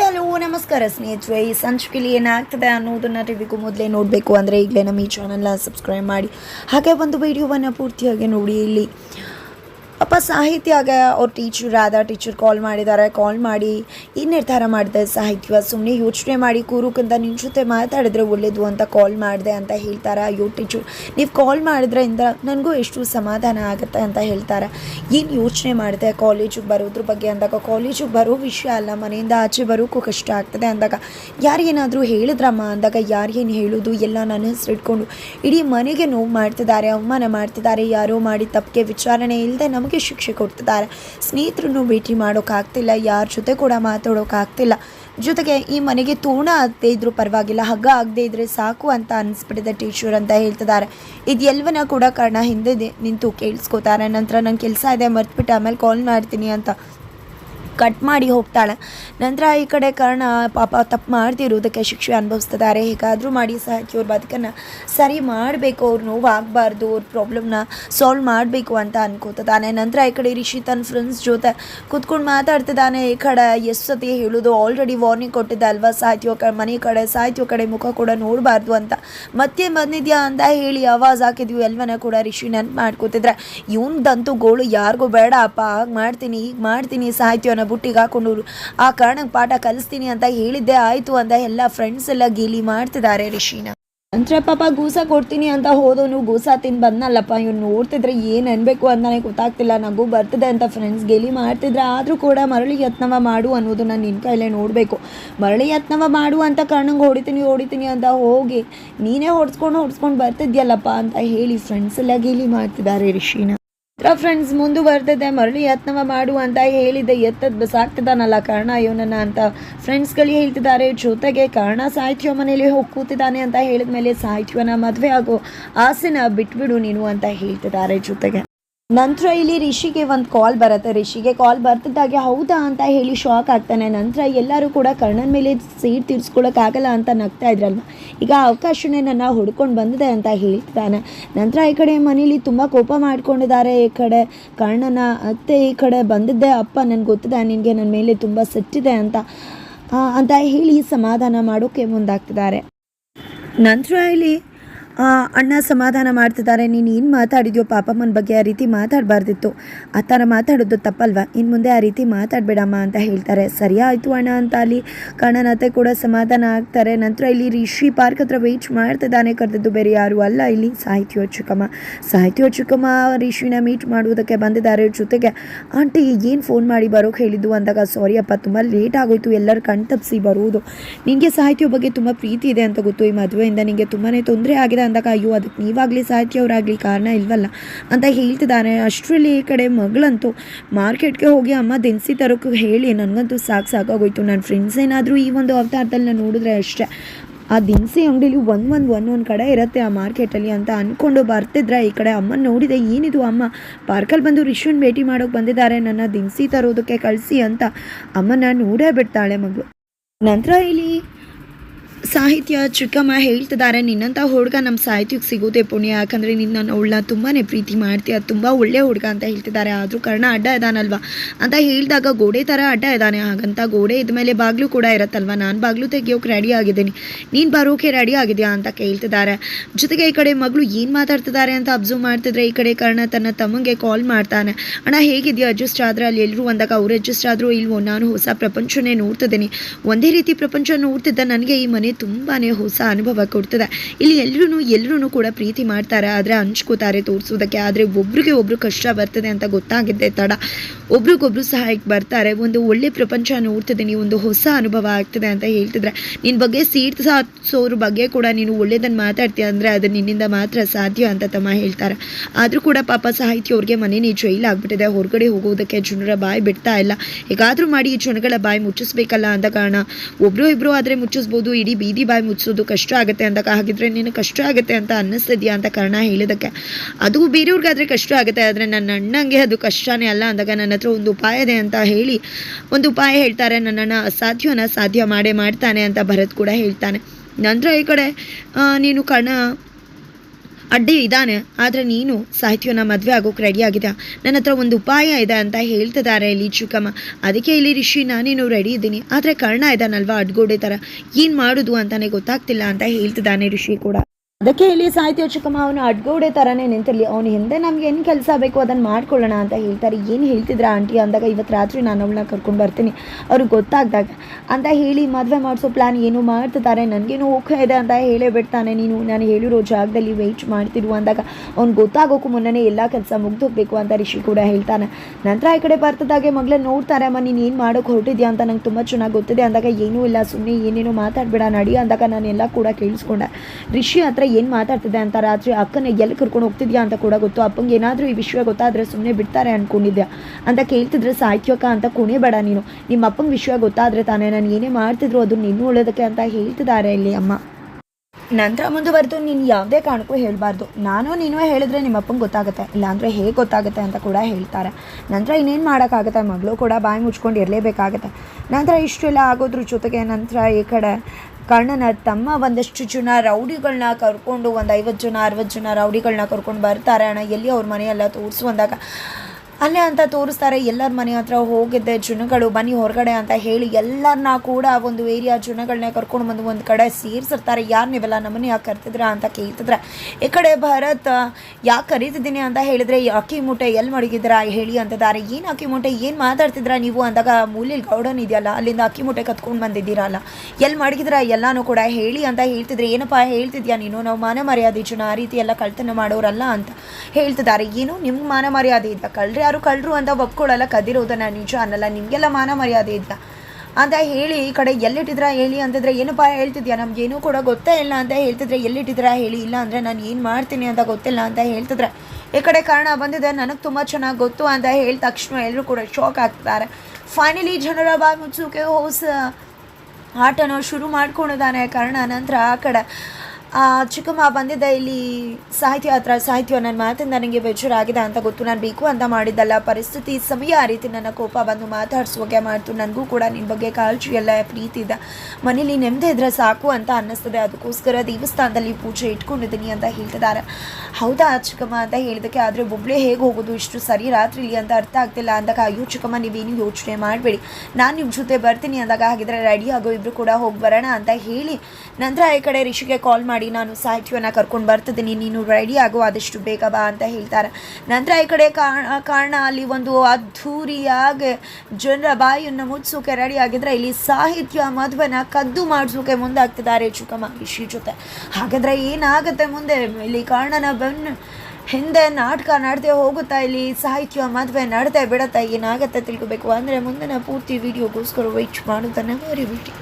Hello, ನಮಸ್ಕಾರ ಸ್ನೇಹಿತರೆ. ಈ ಸಂಚಿಕೆಯಲ್ಲಿ ಏನಾಗ್ತದೆ ಅನ್ನೋದನ್ನು ಟಿವಿಗೂ ಮೊದಲೇ ನೋಡಬೇಕು ಅಂದರೆ ಈಗಲೇ ನಮ್ಮ ಈ ಚಾನಲ್ನ ಸಬ್ಸ್ಕ್ರೈಬ್ ಮಾಡಿ. ಹಾಗೆ ಒಂದು ವಿಡಿಯೋವನ್ನು ಪೂರ್ತಿಯಾಗಿ ನೋಡಿ ಇಲ್ಲಿ. ಅಪ್ಪ ಸಾಹಿತ್ಯಾಗ ಅವ್ರ ಟೀಚರ್ ಆದ ಟೀಚರ್ ಕಾಲ್ ಮಾಡಿದ್ದಾರೆ. ಕಾಲ್ ಮಾಡಿ ಈ ನಿರ್ಧಾರ ಮಾಡಿದೆ ಸಾಹಿತ್ಯ ಸುಮ್ಮನೆ ಯೋಚನೆ ಮಾಡಿ ಕೂರುಕಂತ ನಿನ್ನ ಜೊತೆ ಮಾತಾಡಿದ್ರೆ ಒಳ್ಳೇದು ಅಂತ ಕಾಲ್ ಮಾಡಿದೆ ಅಂತ ಹೇಳ್ತಾರೆ. ಅಯ್ಯೋ ಟೀಚರ್ ನೀವು ಕಾಲ್ ಮಾಡಿದ್ರಿಂದ ನನಗೂ ಎಷ್ಟು ಸಮಾಧಾನ ಆಗುತ್ತೆ ಅಂತ ಹೇಳ್ತಾರೆ. ಏನು ಯೋಚನೆ ಮಾಡಿದೆ ಕಾಲೇಜಿಗೆ ಬರೋದ್ರ ಬಗ್ಗೆ ಅಂದಾಗ. ಕಾಲೇಜಿಗೆ ಬರೋ ವಿಷಯ ಅಲ್ಲ. ಮನೆಯಿಂದ ಆಚೆ ಬರೋಕ್ಕೂ ಕಷ್ಟ ಆಗ್ತದೆ ಅಂದಾಗ. ಯಾರಿಗೇನಾದರೂ ಹೇಳಿದ್ರಮ್ಮ ಅಂದಾಗ ಯಾರಿಗೇನು ಹೇಳೋದು? ಎಲ್ಲ ನನ್ನ ಹೆಸರು ಇಟ್ಕೊಂಡು. ಇಡೀ ಮನೆಗೆ ನೋವು ಮಾಡ್ತಿದ್ದಾರೆ, ಅವಮಾನ ಮಾಡ್ತಿದ್ದಾರೆ. ಯಾರೋ ಮಾಡಿ ತಪ್ಪಿಗೆ ವಿಚಾರಣೆ ಇಲ್ಲದೆ ನಮಗೆ ಶಿಕ್ಷೆ ಕೊಡ್ತಿದ್ದಾರೆ. ಸ್ನೇಹಿತರನ್ನು ಭೇಟಿ ಮಾಡೋಕ್ಕಾಗ್ತಿಲ್ಲ ಯಾರ ಜೊತೆ ಕೂಡ ಮಾತಾಡೋಕ್ಕಾಗ್ತಿಲ್ಲ ಜೊತೆಗೆ ಈ ಮನೆಗೆ ತೋಣ ಆಗದೆ ಇದ್ರೂ ಪರವಾಗಿಲ್ಲ, ಹಗ್ಗ ಆಗದೆ ಇದ್ದರೆ ಸಾಕು ಅಂತ ಅನಿಸ್ಬಿಟ್ಟಿದೆ ಟೀಚರ್ ಅಂತ ಹೇಳ್ತಿದ್ದಾರೆ. ಇದೆಲ್ಲವನ್ನ ಕೂಡ ಕಾರಣ ಹಿಂದಿದೆ ನಿಂತು ಕೇಳಿಸ್ಕೋತಾರೆ. ನಂತರ ನನ್ನ ಕೆಲಸ ಇದೆ, ಮರ್ತ್ಬಿಟ್ಟು ಆಮೇಲೆ ಕಾಲ್ ಮಾಡ್ತೀನಿ ಅಂತ ಕಟ್ ಮಾಡಿ ಹೋಗ್ತಾಳೆ. ನಂತರ ಈ ಕಡೆ ಕರ್ಣ ಪಾಪ ತಪ್ಪು ಮಾಡ್ತಿರೋದಕ್ಕೆ ಶಿಕ್ಷೆ ಅನುಭವಿಸ್ತಿದ್ದಾರೆ. ಹೇಗಾದರೂ ಮಾಡಿ ಸಹಜ ಅವ್ರ ಬದುಕನ್ನು ಸರಿ ಮಾಡಬೇಕು. ಅವ್ರು ನೋವಾಗಬಾರ್ದು, ಅವ್ರ ಪ್ರಾಬ್ಲಮ್ನ ಸಾಲ್ವ್ ಮಾಡಬೇಕು ಅಂತ ಅನ್ಕೋತಿದ್ದಾನೆ. ನಂತರ ಈ ಕಡೆ ರಿಷಿ ತನ್ನ ಫ್ರೆಂಡ್ಸ್ ಜೊತೆ ಕುತ್ಕೊಂಡು ಮಾತಾಡ್ತಿದ್ದಾನೆ. ಈ ಕಡೆ ಎಷ್ಟು ಸತಿ ಹೇಳೋದು? ಆಲ್ರೆಡಿ ವಾರ್ನಿಂಗ್ ಕೊಟ್ಟಿದ್ದೆ ಅಲ್ವಾ? ಸಾಹಿತ್ಯ ಕ, ಮನೆ ಕಡೆ ಸಾಹಿತ್ಯ ಕಡೆ ಮುಖ ಕೂಡ ನೋಡಬಾರ್ದು ಅಂತ. ಮತ್ತೆ ಬಂದಿದ್ಯಾ ಅಂತ ಹೇಳಿ ಆವಾಜ್ ಹಾಕಿದ್ವಿ. ಎಲ್ವನ ಕೂಡ ರಿಷಿ ನೆನ್ಪು ಮಾಡ್ಕೋತಿದ್ರೆ ಇವನ್ದಂತೂ ಗೋಳು ಯಾರಿಗೂ ಬೇಡ ಅಪ್ಪ. ಆಗ ಮಾಡ್ತೀನಿ ಈಗ ಮಾಡ್ತೀನಿ ಸಾಹಿತ್ಯನ ಬುಟ್ಟಿಗೆ ಹಾಕೊಂಡು ಆ ಕಾರಣಕ್ಕೆ ಪಾಠ ಕಲಿಸ್ತೀನಿ ಅಂತ ಹೇಳಿದ್ದೆ, ಆಯಿತು ಅಂತ ಎಲ್ಲ ಫ್ರೆಂಡ್ಸ್ ಎಲ್ಲ ಗೇಲಿ ಮಾಡ್ತಿದ್ದಾರೆ ರಿಷಿನ. ನಂತರ ಪಾಪ ಗೂಸ ಕೊಡ್ತೀನಿ ಅಂತ ಹೋದವನು ಗೂಸ ತಿನ್ ಬಂದಲ್ಲಪ್ಪ ಇವ್ನು ನೋಡ್ತಿದ್ರೆ ಏನು ಅನ್ಬೇಕು ಅಂತ ನನಗೆ ಗೊತ್ತಾಗ್ತಿಲ್ಲ. ನಗು ಬರ್ತದೆ ಅಂತ ಫ್ರೆಂಡ್ಸ್ ಗೆಲಿ ಮಾಡ್ತಿದ್ರೆ, ಆದರೂ ಕೂಡ ಮರಳಿ ಯತ್ನವ ಮಾಡು ಅನ್ನೋದನ್ನ ನಿನ್ನ ಕೈಲೇ ನೋಡಬೇಕು. ಮರಳಿ ಯತ್ನವ ಮಾಡು ಅಂತ ಕಾರಣಂಗೆ ಹೊಡಿತೀನಿ ಹೊಡಿತೀನಿ ಅಂತ ಹೋಗಿ ನೀನೇ ಹೊಡ್ಸ್ಕೊಂಡು ಹೊಡ್ಸ್ಕೊಂಡು ಬರ್ತಿದ್ಯಲ್ಲಪ್ಪ ಅಂತ ಹೇಳಿ ಫ್ರೆಂಡ್ಸ್ ಎಲ್ಲ ಗೇಲಿ ಮಾಡ್ತಿದ್ದಾರೆ ರಿಷಿನ. ಫ್ರೆಂಡ್ಸ್, ಮುಂದುವರೆದಿದೆ, ಮರಳಿ ಯತ್ನವ ಮಾಡು ಅಂತ ಹೇಳಿದೆ. ಎತ್ತದ್ ಬಸಾಗ್ತಿದ್ದಾನಲ್ಲ ಕಾರಣ ಇವನನ್ನ ಅಂತ ಫ್ರೆಂಡ್ಸ್ಗಳು ಹೇಳ್ತಿದ್ದಾರೆ. ಜೊತೆಗೆ ಕಾರಣ ಸಾಹಿತ್ಯ ಮನೆಯಲ್ಲಿ ಹೋಗಿ ಕೂತಿದ್ದಾನೆ ಅಂತ ಹೇಳಿದ ಮೇಲೆ ಸಾಹಿತ್ಯನ ಮದುವೆ ಆಗೋ ಆಸೆನ ಬಿಟ್ಬಿಡು ನೀನು ಅಂತ ಹೇಳ್ತಿದ್ದಾರೆ ಜೊತೆಗೆ. ನಂತರ ಇಲ್ಲಿ ರಿಷಿಗೆ ಒಂದು ಕಾಲ್ ಬರುತ್ತೆ. ರಿಷಿಗೆ ಕಾಲ್ ಬರ್ತಿದ್ದಾಗೆ, ಹೌದಾ? ಅಂತ ಹೇಳಿ ಶಾಕ್ ಆಗ್ತಾನೆ. ನಂತರ ಎಲ್ಲರೂ ಕೂಡ ಕರ್ಣನ ಮೇಲೆ ಸೀಟ್ ತೀರಿಸ್ಕೊಳ್ಳೋಕ್ಕಾಗಲ್ಲ ಅಂತ ನಗ್ತಾ ಇದ್ರಲ್ವ? ಈಗ ಅವಕಾಶನೇ ನನ್ನ ಹುಡ್ಕೊಂಡು ಬಂದಿದೆ ಅಂತ ಹೇಳ್ತಾನೆ. ನಂತರ ಈ ಕಡೆ ಮನೇಲಿ ತುಂಬ ಕೋಪ ಮಾಡ್ಕೊಂಡಿದ್ದಾರೆ. ಈ ಕಡೆ ಕರ್ಣನ ಅತ್ತೆ, ಈ ಕಡೆ ಬಂದಿದ್ದೆ. ಅಪ್ಪ ನನಗೆ ಗೊತ್ತಿದೆ, ನಿನಗೆ ನನ್ನ ಮೇಲೆ ತುಂಬ ಸಿಟ್ಟಿದೆ ಅಂತ ಅಂತ ಹೇಳಿ ಸಮಾಧಾನ ಮಾಡೋಕ್ಕೆ ಮುಂದಾಗ್ತಿದ್ದಾರೆ. ನಂತರ ಇಲ್ಲಿ ಅಣ್ಣ ಸಮಾಧಾನ ಮಾಡ್ತಿದ್ದಾರೆ. ನೀನು ಏನು ಮಾತಾಡಿದ್ಯೋ ಪಾಪಮ್ಮನ ಬಗ್ಗೆ ಆ ರೀತಿ ಮಾತಾಡಬಾರ್ದಿತ್ತು. ಆ ಥರ ಮಾತಾಡೋದು ತಪ್ಪಲ್ವಾ? ಇನ್ನು ಮುಂದೆ ಆ ರೀತಿ ಮಾತಾಡಬೇಡಮ್ಮ ಅಂತ ಹೇಳ್ತಾರೆ. ಸರಿ ಆಯಿತು ಅಣ್ಣ ಅಂತ ಅಲ್ಲಿ ಕಣ್ಣನತ್ತೆ ಕೂಡ ಸಮಾಧಾನ ಆಗ್ತಾರೆ. ನಂತರ ಇಲ್ಲಿ ರಿಷಿ ಪಾರ್ಕ್ ಹತ್ರ ವೆಯ್ಟ್ ಮಾಡ್ತಿದ್ದಾನೆ ಕರೆದಿದ್ದು ಬೇರೆ ಯಾರು ಅಲ್ಲ ಇಲ್ಲಿ. ಸಾಹಿತ್ಯ ಚಿಕ್ಕಮ್ಮ ಸಾಹಿತ್ಯ ಚಿಕ್ಕಮ್ಮ ರಿಷಿನ ಮೀಟ್ ಮಾಡುವುದಕ್ಕೆ ಬಂದಿದ್ದಾರೆ. ಜೊತೆಗೆ ಆಂಟಿ ಏನು ಫೋನ್ ಮಾಡಿ ಬರೋಕೆ ಹೇಳಿದ್ದು ಅಂದಾಗ ಸಾರಿ ಅಪ್ಪ, ತುಂಬ ಲೇಟ್ ಆಗೋಯ್ತು. ಎಲ್ಲರೂ ಕಣ್ ತಪ್ಪಿಸಿ ಬರುವುದು. ನಿನಗೆ ಸಾಹಿತ್ಯ ಬಗ್ಗೆ ತುಂಬ ಪ್ರೀತಿ ಇದೆ ಅಂತ ಗೊತ್ತು. ಈ ಮದುವೆಯಿಂದ ನಿಮಗೆ ತುಂಬಾ ತೊಂದರೆ ಆಗಿದೆ ಅಂದಾಗ, ಅಯ್ಯೋ, ಅದಕ್ಕೆ ನೀವಾಗಲಿ ಸಾಹಿತ್ಯ ಅವರಾಗಲಿ ಕಾರಣ ಇಲ್ವಲ್ಲ? ಅಂತ ಹೇಳ್ತಿದ್ದಾರೆ ಅಷ್ಟರಲ್ಲಿ ಈ ಕಡೆ ಮಗಳಂತೂ ಮಾರ್ಕೆಟ್ಗೆ ಹೋಗಿ, ಅಮ್ಮ, ದಿನಸಿ ತರೋಕ್ಕೆ ಹೇಳಿ, ನನಗಂತೂ ಸಾಕು ಸಾಕಾಗೋಯ್ತು. ನನ್ನ ಫ್ರೆಂಡ್ಸ್ ಏನಾದರೂ ಈ ಒಂದು ಅವತಾರದಲ್ಲಿ ನಾನು ನೋಡಿದ್ರೆ ಅಷ್ಟೇ. ಆ ದಿನಸಿ ಅಂಗಡಿಲಿ ಒಂದು ಒಂದು ಒಂದೊಂದು ಕಡೆ ಇರುತ್ತೆ ಆ ಮಾರ್ಕೆಟಲ್ಲಿ ಅಂತ ಅಂದ್ಕೊಂಡು ಬರ್ತಿದ್ರೆ ಈ ಕಡೆ ಅಮ್ಮನ ನೋಡಿದೆ, ಏನಿದು ಅಮ್ಮ? ಪಾರ್ಕಲ್ಲಿ ಬಂದು ರಿಷುನ್ ಭೇಟಿ ಮಾಡೋಕೆ ಬಂದಿದ್ದಾರೆ. ನನ್ನ ದಿನಸಿ ತರೋದಕ್ಕೆ ಕಳಿಸಿ ಅಂತ ಅಮ್ಮನ ನೋಡೇ ಬಿಡ್ತಾಳೆ ಮಗಳು. ನಂತರ ಇಲ್ಲಿ ಸಾಹಿತ್ಯ ಚಿಕ್ಕಮ್ಮ ಹೇಳ್ತಿದ್ದಾರೆ, ನಿನ್ನಂಥ ಹುಡುಗ ನಮ್ಮ ಸಾಹಿತ್ಯಕ್ಕೆ ಸಿಗುತ್ತೆ ಪುಣ್ಯ, ಯಾಕಂದರೆ ನಿನ್ನ ಅವಳನ್ನ ತುಂಬಾ ಪ್ರೀತಿ ಮಾಡ್ತೀಯ ತುಂಬ ಒಳ್ಳೆ ಹುಡುಗ ಅಂತ ಹೇಳ್ತಿದ್ದಾರೆ, ಆದರೂ ಕರ್ಣ ಅಡ್ಡ ಇದ್ದಾನಲ್ವಾ ಅಂತ ಹೇಳಿದಾಗ ಗೋಡೆ ಥರ ಅಡ್ಡ ಇದ್ದಾನೆ ಹಾಗಂತ ಗೋಡೆ ಇದ್ಮೇಲೆ ಬಾಗಿಲು ಕೂಡ ಇರತ್ತಲ್ವ? ನಾನು ಬಾಗಿಲು ತೆಗಿಯೋಕೆ ರೆಡಿ ಆಗಿದ್ದೀನಿ. ನೀನು ಬರೋಕೆ ರೆಡಿ ಆಗಿದೆಯಾ ಅಂತ ಕೇಳ್ತಿದ್ದಾರೆ. ಜೊತೆಗೆ ಈ ಕಡೆ ಮಗಳು ಏನು ಮಾತಾಡ್ತಿದ್ದಾರೆ ಅಂತ ಅಬ್ಸರ್ವ್ ಮಾಡ್ತಿದ್ರೆ, ಈ ಕಡೆ ಕರ್ಣ ತನ್ನ ತಮ್ಮಂಗೆ ಕಾಲ್ ಮಾಡ್ತಾನೆ. ಅಣ್ಣ, ಹೇಗಿದೆಯಾ? ಅಡ್ಜಸ್ಟ್ ಆದರೆ ಅಲ್ಲಿ ಎಲ್ಲರೂ ಅಂದಾಗ ಅವ್ರು ಅಡ್ಜಸ್ಟ್ ಆದರೂ ಇಲ್ವೋ? ನಾನು ಹೊಸ ಪ್ರಪಂಚನೇ ನೋಡ್ತಿದ್ದೀನಿ. ಒಂದೇ ರೀತಿ ಪ್ರಪಂಚ ನೋಡ್ತಿದ್ದ ನನಗೆ ಈ ಮನೆ ತುಂಬಾ ಹೊಸ ಅನುಭವ ಕೊಡ್ತದೆ. ಇಲ್ಲಿ ಎಲ್ಲರೂ ಎಲ್ಲರೂ ಕೂಡ ಪ್ರೀತಿ ಮಾಡ್ತಾರೆ, ಆದರೆ ಹಂಚ್ಕೋತಾರೆ, ತೋರಿಸೋದಕ್ಕೆ. ಆದರೆ ಒಬ್ರಿಗೆ ಒಬ್ರು ಕಷ್ಟ ಬರ್ತದೆ ಅಂತ ಗೊತ್ತಾಗಿದ್ದೆ ತಡ. ಒಬ್ರಿಗೊಬ್ರು ಸಹಾಯಕ್ಕೆ ಬರ್ತಾರೆ. ಒಂದು ಒಳ್ಳೆ ಪ್ರಪಂಚ ನೋಡ್ತಿದ್ದೀನಿ ಒಂದು ಹೊಸ ಅನುಭವ ಆಗ್ತದೆ ಅಂತ ಹೇಳ್ತಿದ್ರೆ. ನಿನ್ನ ಬಗ್ಗೆ ಸೀಟ್ ಸಾಧಿಸೋರ ಬಗ್ಗೆ ಕೂಡ ನೀನು ಒಳ್ಳೇದನ್ನು ಮಾತಾಡ್ತೀಯ ಅಂದರೆ ಅದು ನಿನ್ನಿಂದ ಮಾತ್ರ ಸಾಧ್ಯ ಅಂತ ತಮ್ಮ ಹೇಳ್ತಾರೆ. ಆದರೂ ಕೂಡ ಪಾಪ ಸಾಹಿತ್ಯ ಅವ್ರಿಗೆ ಮನೆನೇ ಜೈಲ್ ಆಗ್ಬಿಟ್ಟಿದೆ. ಹೊರಗಡೆ ಹೋಗೋದಕ್ಕೆ ಜನರ ಬಾಯಿ ಬಿಡ್ತಾ ಇಲ್ಲ. ಹೇಗಾದರೂ ಮಾಡಿ ಜನಗಳ ಬಾಯಿ ಮುಚ್ಚಿಸ್ಬೇಕಲ್ಲ ಅಂತ ಕಾರಣ. ಒಬ್ರು ಇಬ್ರು ಆದರೆ ಮುಚ್ಚಿಸ್ಬೋದು, ಇಡೀ ಬೀದಿ ಬಾಯಿ ಮುಚ್ಚೋದು ಕಷ್ಟ ಆಗುತ್ತೆ ಅಂದಾಗ ಹಾಗಿದ್ರೆ ನೀನು ಕಷ್ಟ ಆಗುತ್ತೆ ಅಂತ ಅನ್ನಿಸ್ತಿದ್ಯಾ ಅಂತ ಕಾರಣ ಹೇಳಿದಕ್ಕೆ ಅದು ಬೇರೆಯವ್ರಿಗಾದ್ರೆ ಕಷ್ಟ ಆಗುತ್ತೆ, ಆದರೆ ನನ್ನ ಅಣ್ಣಂಗೆ ಅದು ಕಷ್ಟನೇ ಅಲ್ಲ ಅಂದಾಗ ನನ್ನ ಹತ್ರ ಒಂದು ಉಪಾಯ ಇದೆ ಅಂತ ಹೇಳಿ, ಒಂದು ಉಪಾಯ ಹೇಳ್ತಾರೆ ನನ್ನನ್ನು ಅಸಾಧ್ಯವನ್ನ ಸಾಧ್ಯ ಮಾಡೇ ಮಾಡ್ತಾನೆ ಅಂತ ಭರತ್ ಕೂಡ ಹೇಳ್ತಾನೆ. ನಂತರ ಈ ಕಡೆ ನೀನು ಕಣ ಅಡ್ಡಿ ಇದ್ದಾನೆ ಆದರೆ ನೀನು ಸಾಹಿತ್ಯನ ಮದುವೆ ಆಗೋಕೆ ರೆಡಿ ಆಗಿದೆ ನನ್ನ ಹತ್ರ ಒಂದು ಉಪಾಯ ಇದೆ ಅಂತ ಹೇಳ್ತಿದ್ದಾರೆ ಇಲ್ಲಿ ಚುಕ್ಕಮ್ಮ ಅದಕ್ಕೆ ಇಲ್ಲಿ ರಿಷಿ, ನಾನೇನು ರೆಡಿ ಇದ್ದೀನಿ. ಆದರೆ ಕರ್ಣ ಇದ್ದಾನಲ್ವಾ ಅಡ್ಗೋಡೆ ಥರ ಏನು ಮಾಡೋದು ಅಂತಲೇ ಗೊತ್ತಾಗ್ತಿಲ್ಲ ಅಂತ ಹೇಳ್ತಿದ್ದಾನೆ ರಿಷಿ ಕೂಡ. ಅದಕ್ಕೆ ಇಲ್ಲಿ ಸಾಹಿತ್ಯ ಚಿಕ್ಕಮ್ಮ ಅವನು ಅಡ್ಗೋಡೆ ಥರನೇ ನಿಂತಿರಲಿ. ಅವನು ಹಿಂದೆ ನಮ್ಗೆ ಏನು ಕೆಲಸ ಬೇಕು ಅದನ್ನು ಮಾಡ್ಕೊಳ್ಳೋಣ ಅಂತ ಹೇಳ್ತಾರೆ. ಏನು ಹೇಳ್ತಿದ್ರ ಆಂಟಿ ಅಂದಾಗ ಇವತ್ತು ರಾತ್ರಿ ನಾನು ಅವಳನ್ನ ಕರ್ಕೊಂಡು ಬರ್ತೀನಿ. ಅವ್ರಿಗೆ ಗೊತ್ತಾಗ್ದಾಗ, ಅಂತ ಹೇಳಿ ಮದುವೆ ಮಾಡಿಸೋ ಪ್ಲ್ಯಾನ್ ಏನು ಮಾಡ್ತಿದ್ದಾರೆ. ನನಗೇನು ಓಕೆ ಇದೆ ಅಂತ ಹೇಳೇ ಬಿಡ್ತಾನೆ. ನೀನು, ನಾನು ಹೇಳಿರೋ ಜಾಗದಲ್ಲಿ ವೆಯ್ಟ್ ಮಾಡ್ತಿರು ಅಂದಾಗ ಅವ್ನು ಗೊತ್ತಾಗೋಕ್ಕೂ ಮುನ್ನನೇ ಎಲ್ಲ ಕೆಲಸ ಮುಗ್ದೋಗ್ಬೇಕು ಅಂತ ರಿಷಿ ಕೂಡ ಹೇಳ್ತಾನೆ. ನಂತರ ಈ ಕಡೆ ಬರ್ತಿದ್ದಾಗೆ ಮಗಳೇ ನೋಡ್ತಾರೆ, ಅಮ್ಮ, ನೀನು ಏನು ಮಾಡೋಕೆ ಹೊರಟಿದ್ಯಾ ಅಂತ ನಂಗೆ ತುಂಬ ಚೆನ್ನಾಗಿ ಗೊತ್ತಿದೆ. ಅಂದಾಗ ಏನೂ ಇಲ್ಲ ಸುಮ್ಮನೆ ಏನೇನೋ ಮಾತಾಡ್ಬೇಡ, ನಡಿ ಅಂದಾಗ ನಾನು ಎಲ್ಲ ಕೂಡ ಕೇಳಿಸ್ಕೊಂಡೆ. ರಿಷಿ ಹತ್ರ ಏನು ಮಾತಾಡ್ತಿದ್ದೆ ಅಂತ ರಾತ್ರಿ ಅಕ್ಕನ ಎಲ್ಲಿ ಕರ್ಕೊಂಡು ಹೋಗ್ತಿದ್ಯಾ ಅಂತ ಕೂಡ ಗೊತ್ತು. ಅಪ್ಪಂಗೆ ಏನಾದರೂ ಈ ವಿಷಯ ಗೊತ್ತಾದರೆ ಸುಮ್ಮನೆ ಬಿಡ್ತಾರೆ ಅನ್ಕೊಂಡಿದ್ಯಾ ಅಂತ ಕೇಳ್ತಿದ್ರೆ ಸಾಹಿತ್ಯಕ ಅಂತ ಕುಣಿಬೇಡ ನೀನು. ನಿಮ್ಮ ಅಪ್ಪಂಗೆ ವಿಷಯ ಗೊತ್ತಾದರೆ ತಾನೇ ನಾನು ಏನೇ ಮಾಡ್ತಿದ್ರು ಅದು ನಿನ್ನೂ ಉಳೋದಕ್ಕೆ ಅಂತ ಹೇಳ್ತಿದ್ದಾರೆ ಇಲ್ಲಿ ಅಮ್ಮ. ನಂತರ ಮುಂದುವರೆದು ನೀನು ಯಾವುದೇ ಕಾರಣಕ್ಕೂ ಹೇಳಬಾರ್ದು. ನಾನು ನೀನು ಹೇಳಿದ್ರೆ ನಿಮ್ಮ ಅಪ್ಪಂಗೆ ಗೊತ್ತಾಗುತ್ತೆ. ಇಲ್ಲಾಂದರೆ ಹೇಗೆ ಗೊತ್ತಾಗುತ್ತೆ ಅಂತ ಕೂಡ ಹೇಳ್ತಾರೆ. ನಂತರ ಇನ್ನೇನು ಮಾಡೋಕ್ಕಾಗುತ್ತೆ? ಮಗಳು ಕೂಡ ಬಾಯಿ ಮುಚ್ಕೊಂಡು ಇರಲೇಬೇಕಾಗತ್ತೆ. ನಂತರ ಇಷ್ಟೆಲ್ಲ ಆಗೋದ್ರ ಜೊತೆಗೆ ನಂತರ ಈ ಕಡೆ ಕಣ್ಣನ ತಮ್ಮ ಒಂದಷ್ಟು ಜನ ರೌಡಿಗಳನ್ನ ಕರ್ಕೊಂಡು, ಒಂದು ಐವತ್ತು ಜನ, ಅರವತ್ತು ಜನ ರೌಡಿಗಳನ್ನ ಕರ್ಕೊಂಡು ಬರ್ತಾರೆ. ಅಣ್ಣ, ಎಲ್ಲಿ ಅವ್ರ ಮನೆಯೆಲ್ಲ ತೋರಿಸು ಅಂದಾಗ ಅಲ್ಲೇ ಅಂತ ತೋರಿಸ್ತಾರೆ, ಎಲ್ಲರ ಮನೆ ಹತ್ರ ಹೋಗಿದ್ದೆ, ಜನಗಳು ಬನ್ನಿ ಹೊರಗಡೆ ಅಂತ ಹೇಳಿ ಎಲ್ಲರನ್ನ ಕೂಡ ಒಂದು ಏರಿಯಾ ಜನಗಳನ್ನ ಕರ್ಕೊಂಡು ಬಂದು ಒಂದು ಕಡೆ ಸೇರಿಸಿರ್ತಾರೆ. ಯಾರು ನೀವೆಲ್ಲ ನಮ್ಮನ್ನ ಯಾಕೆ ಕರ್ತಿದ್ರ ಅಂತ ಕೇಳ್ತಿದ್ರೆ, ಈ ಕಡೆ ಭರತ್, ಯಾಕೆ ಕರೀತಿದ್ದೀನಿ ಅಂತ ಹೇಳಿದ್ರೆ ಅಕ್ಕಿ ಮೂಟೆ ಎಲ್ಲಿ ಮಡಗಿದ್ರ ಹೇಳಿ ಅಂತಿದ್ದಾರೆ. ಏನು ಅಕ್ಕಿ ಮೂಟೆ, ಏನು ಮಾತಾಡ್ತಿದ್ರ ನೀವು? ಅಂದಾಗ, ಮೂಲಿಲ್ ಗೌಡನ್ ಇದೆಯಲ್ಲ, ಅಲ್ಲಿಂದ ಅಕ್ಕಿ ಮೂಟೆ ಕತ್ಕೊಂಡು ಬಂದಿದ್ದೀರಲ್ಲ ಎಲ್ಲಿ ಮಡಗಿದ್ರ ಎಲ್ಲನೂ ಕೂಡ ಹೇಳಿ ಅಂತ ಹೇಳ್ತಿದ್ರೆ, ಏನಪ್ಪ ಹೇಳ್ತಿದ್ಯಾ ನೀನು? ನಾವು ಮಾನ ಮರ್ಯಾದೆ ಜನ ಆ ರೀತಿ ಎಲ್ಲ ಕಳ್ತನ ಮಾಡೋರಲ್ಲ ಅಂತ ಹೇಳ್ತಿದ್ದಾರೆ. ಏನು ನಿಮ್ಗೆ ಮಾನ ಮರ್ಯಾದೆ ಇದ್ದ ಕಳ್ರಿ ಯಾರು ಕಳ್ಳರು ಅಂತ ಒಪ್ಕೊಳ್ಳಲ್ಲ ಕದಿರೋದನ್ನ ನಿಜ ಅನ್ನಲ್ಲ, ನಿಮಗೆಲ್ಲ ಮಾನ ಮರ್ಯಾದೆ ಇದ್ದ. ಅಂತ ಹೇಳಿ ಈ ಕಡೆ ಎಲ್ಲಿಟ್ಟಿದ್ರಾ ಹೇಳಿ ಅಂತಂದ್ರೆ, ಏನಪ್ಪ ಹೇಳ್ತಿದ್ಯಾ? ನಮಗೇನು ಕೂಡ ಗೊತ್ತೇ ಇಲ್ಲ ಅಂತ ಹೇಳ್ತಿದ್ರೆ, ಎಲ್ಲಿಟ್ಟಿದ್ರಾ ಹೇಳಿ, ಇಲ್ಲ ಅಂದರೆ ನಾನು ಏನು ಮಾಡ್ತೀನಿ ಅಂತ ಗೊತ್ತಿಲ್ಲ ಅಂತ ಹೇಳ್ತಿದ್ರೆ, ಈ ಕಡೆ ಕಾರಣ ಬಂದಿದೆ, ನನಗೆ ತುಂಬ ಚೆನ್ನಾಗಿ ಗೊತ್ತು ಅಂತ ಹೇಳಿದ ತಕ್ಷಣ ಎಲ್ಲರೂ ಕೂಡ ಶಾಕ್ ಆಗ್ತಾರೆ. ಫೈನಲಿ ಜನರ ಬಾಯಿ ಮುಚ್ಚೋಕೆ ಹೊಸ ಆಟನೋ ಶುರು ಮಾಡ್ಕೊಂಡಿದ್ದಾನೆ ಕಾರಣ ನಂತರ ಆ ಕಡೆ. ಚಿಕ್ಕಮ್ಮ ಬಂದಿದ್ದ ಇಲ್ಲಿ ಸಾಹಿತ್ಯ ಹತ್ರ, ಸಾಹಿತ್ಯ ನನ್ನ ಮಾತಿಂದ ನನಗೆ ಬೇಜಾರಾಗಿದೆ ಅಂತ ಗೊತ್ತು. ನಾನು ಬೇಕು ಅಂತ ಮಾಡಿದ್ದಲ್ಲ. ಪರಿಸ್ಥಿತಿ ಸಮಯ ಆ ರೀತಿ ನನ್ನ ಕೋಪ ಬಂದು ಮಾತಾಡಿಸುವಾಗೆ ಮಾಡ್ತು. ನನಗೂ ಕೂಡ ನಿನ್ನ ಬಗ್ಗೆ ಕಾಳಜಿ ಎಲ್ಲ ಪ್ರೀತಿ ಇದೆ. ಮನೇಲಿ ನೆಮ್ಮದಿ ಇದ್ರೆ ಸಾಕು ಅಂತ ಅನ್ನಿಸ್ತದೆ. ಅದಕ್ಕೋಸ್ಕರ ದೇವಸ್ಥಾನದಲ್ಲಿ ಪೂಜೆ ಇಟ್ಕೊಂಡಿದ್ದೀನಿ ಅಂತ ಹೇಳ್ತಿದ್ದಾರೆ. ಹೌದಾ ಚಿಕ್ಕಮ್ಮ ಅಂತ ಹೇಳಿದಕ್ಕೆ ಆದರೆ ಒಬ್ಬಳೇ ಹೇಗೆ ಹೋಗೋದು? ಇಷ್ಟು ಸರಿ ರಾತ್ರಿಲಿ ಅಂತ ಅರ್ಥ ಆಗ್ತಿಲ್ಲ ಅಂದಾಗ ಅಯ್ಯೋ ಚಿಕ್ಕಮ್ಮ, ನೀವೇನು ಯೋಚನೆ ಮಾಡಬೇಡಿ. ನಾನು ನಿಮ್ಮ ಜೊತೆ ಬರ್ತೀನಿ ಅಂದಾಗ ಹಾಗಿದ್ರೆ ರೆಡಿ ಆಗೋ ಇಬ್ಬರು ಕೂಡ ಹೋಗಿ ಬರೋಣ ಅಂತ ಹೇಳಿ ನಂತರ ಈ ಕಡೆ ರಿಷಿಗೆ ಕಾಲ್ ಮಾಡಿ. ನಾನು ಸಾಹಿತ್ಯವನ್ನು ಕರ್ಕೊಂಡು ಬರ್ತಿದ್ದೀನಿ ನೀನು ರೆಡಿ ಆಗೋ, ಆದಷ್ಟು ಬೇಗ ಬಾ ಅಂತ ಹೇಳ್ತಾರೆ. ನಂತರ ಈ ಕಡೆ ಕಾರಣ ಅಲ್ಲಿ ಒಂದು ಅದ್ಧೂರಿಯಾಗಿ ಜನರ ಬಾಯಿಯನ್ನು ಮುಚ್ಚೋಕೆ ರೆಡಿ ಆಗಿದ್ರೆ ಇಲ್ಲಿ ಸಾಹಿತ್ಯ ಮದುವೆನ ಕದ್ದು ಮಾಡಿಸೋಕೆ ಮುಂದಾಗ್ತಿದ್ದಾರೆ ಚುಕ ಮಹಿಷಿ ಜೊತೆ. ಹಾಗಾದ್ರೆ ಏನಾಗುತ್ತೆ ಮುಂದೆ? ಇಲ್ಲಿ ಕಾರಣನ ಬೆನ್ನು ಹಿಂದೆ ನಾಟಕ ನಡೆದೇ ಹೋಗುತ್ತಾ? ಇಲ್ಲಿ ಸಾಹಿತ್ಯ ಮದುವೆ ನಡೆದೇ ಬಿಡುತ್ತಾ? ಏನಾಗುತ್ತೆ ತಿಳ್ಕೊಬೇಕು? ಅಂದರೆ ಮುಂದಿನ ಪೂರ್ತಿ ವಿಡಿಯೋಗೋಸ್ಕರ ವೆಯ್ಟ್ ಮಾಡೋದನ್ನು ಮರಿಬಿಟ್ಟು